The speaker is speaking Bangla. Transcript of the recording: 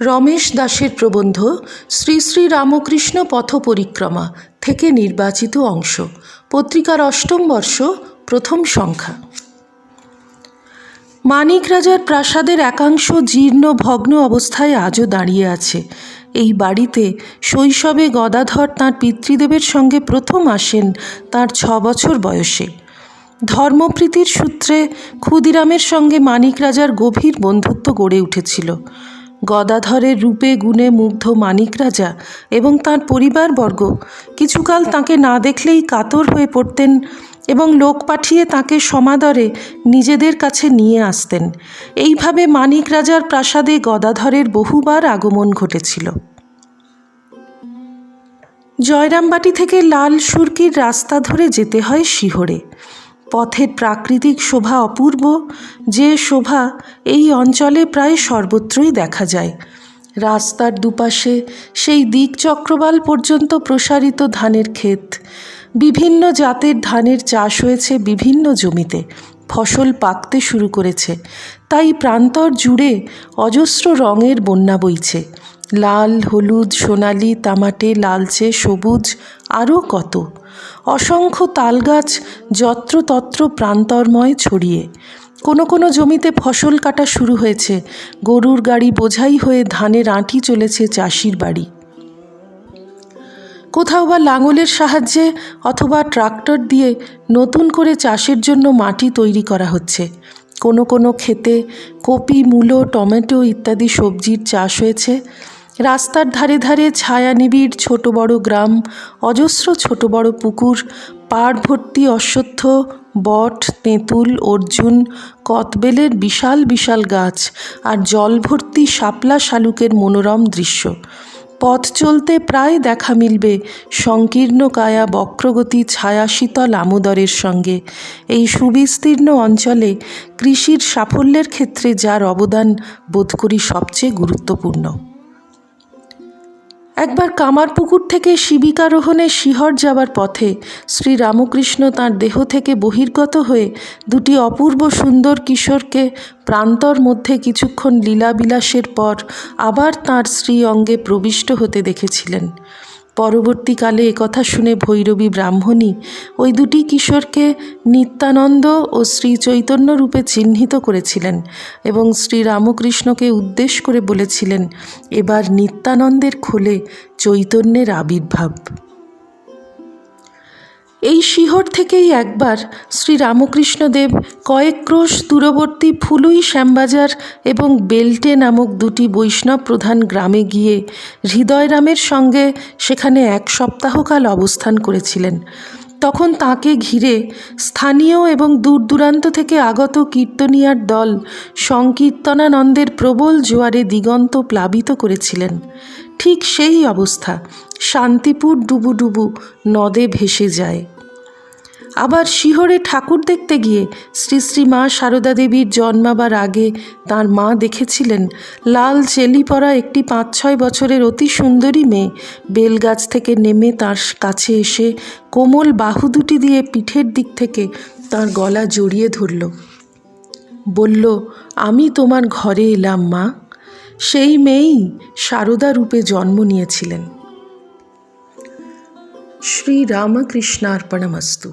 রমেশ দাসের প্রবন্ধ শ্রী শ্রী রামকৃষ্ণ পথ পরিক্রমা থেকে নির্বাচিত অংশ। পত্রিকার অষ্টম বর্ষ প্রথম সংখ্যা। মানিক রাজার প্রাসাদের একাংশ জীর্ণ, ভগ্ন অবস্থায় আজও দাঁড়িয়ে আছে। এই বাড়িতে শৈশবে গদাধর তাঁর পিতৃদেবের সঙ্গে প্রথম আসেন তার ছ বছর বয়সে। ধর্মপ্রীতির সূত্রে ক্ষুদিরামের সঙ্গে মানিক রাজার গভীর বন্ধুত্ব গড়ে উঠেছিল। গদাধরের রূপে, গুণে মুগ্ধ মানিক রাজা এবং তাঁর পরিবারবর্গ কিছুকাল তাকে না দেখলেই কাতর হয়ে পড়তেন এবং লোক পাঠিয়ে তাকে সমাদরে নিজেদের কাছে নিয়ে আসতেন। এইভাবে মানিক রাজার প্রাসাদে গদাধরের বহুবার আগমন ঘটেছিল। জয়রামবাটি থেকে লাল সুরকির রাস্তা ধরে যেতে হয় শিহরে। পথের প্রাকৃতিক শোভা অপূর্ব, যে শোভা এই অঞ্চলে প্রায় সর্বত্রই দেখা যায়। রাস্তার দুপাশে সেই দিক চক্রবাল পর্যন্ত প্রসারিত ধানের ক্ষেত বিভিন্ন জাতের ধানের চাষ হয়েছে বিভিন্ন জমিতে। ফসল পাকতে শুরু করেছে। তাই প্রান্তর জুড়ে অজস্র রঙের বন্যা বইছে। লাল, হলুদ, সোনালি, তামাটে, লালচে, সবুজ, আরও কত। অসংখ্য তালগাছ যত্রতত্র প্রান্তরময় ছড়িয়ে। কোনো কোনো জমিতে ফসল কাটা শুরু হয়েছে। গরুর গাড়ি বোঝাই হয়ে ধানের আঁটি চলেছে চাষির বাড়ি। কোথাও বা লাঙলের সাহায্যে অথবা ট্রাক্টর দিয়ে নতুন করে চাষের জন্য মাটি তৈরি করা হচ্ছে। কোনো কোনো ক্ষেতে কপি, মূলো, টমেটো ইত্যাদি সবজির চাষ হয়েছে। রাস্তার ধারে ধারে ছায়া নিবিড় ছোট বড় গ্রাম, অজস্র ছোট বড় পুকুর, পাড় ভর্তি অশ্বত্থ, বট, তেঁতুল, অর্জুন, কতবেলের বিশাল বিশাল গাছ আর জল ভর্তি শাপলা শালুকের মনোরম দৃশ্য। পথ চলতে প্রায় দেখা মিলবে। সংকীর্ণ কায়া বক্রগতি ছায়া শীতল আমোদরের সঙ্গে। এই সুবিস্তীর্ণ অঞ্চলে কৃষির সাফল্যের ক্ষেত্রে যার অবদান বোধ করি সবচেয়ে গুরুত্বপূর্ণ। একবার কামারপুকুর থেকে শিবিকারোহণে শিহর যাবার পথে শ্রী রামকৃষ্ণ তাঁর দেহ থেকে বহির্গত হয়ে দুটি অপূর্ব সুন্দর কিশোরকে প্রান্তর মধ্যে কিছুক্ষণ লীলাবিলাসের পর আবার তাঁর শ্রী অঙ্গে প্রবিষ্ট হতে দেখেছিলেন। পরবর্তীকালে একথা শুনে ভৈরবী ব্রাহ্মণী ওই দুটি কিশোরকে নিত্যানন্দ ও শ্রী চৈতন্য রূপে চিহ্নিত করেছিলেন এবং শ্রী রামকৃষ্ণকে উদ্দেশ করে বলেছিলেন, এবার নিত্যানন্দের খোলে চৈতন্যের আবির্ভাব। এই শিহর থেকেই একবার শ্রী রামকৃষ্ণদেব কয়েক ক্রোশ দূরবর্তী ফুলুই শ্যামবাজার এবং বেল্টে নামক দুটি বৈষ্ণব প্রধান গ্রামে গিয়ে হৃদয়রামের সঙ্গে সেখানে এক সপ্তাহকাল অবস্থান করেছিলেন। তখন তাকে ঘিরে স্থানীয় এবং দূর দূরান্ত থেকে আগত কীর্তনিয়ার দল সংকীর্তনানন্দের প্রবল জোয়ারে দিগন্ত প্লাবিত করেছিলেন। ঠিক সেই অবস্থা, শান্তিপুর ডুবু ডুবু নদে ভেসে যায়। আবার শিহরে ঠাকুর দেখতে গিয়ে শ্রী শ্রী মা সারদা দেবীর জন্মাবার আগে তার মা দেখেছিলেন লাল চেলি পরা একটি পাঁচ ছয় বছরের অতি সুন্দরী মেয়ে। বেলগাছ থেকে নেমে তার কাছে এসে কোমল বাহু দুটি দিয়ে পিঠের দিক থেকে তার গলা জড়িয়ে ধরল। বলল, আমি তোমার ঘরে এলাম মা। সেই মেয়েই সারদা রূপে জন্ম নিয়েছিলেন। রামকৃষ্ণার্পণমস্তু।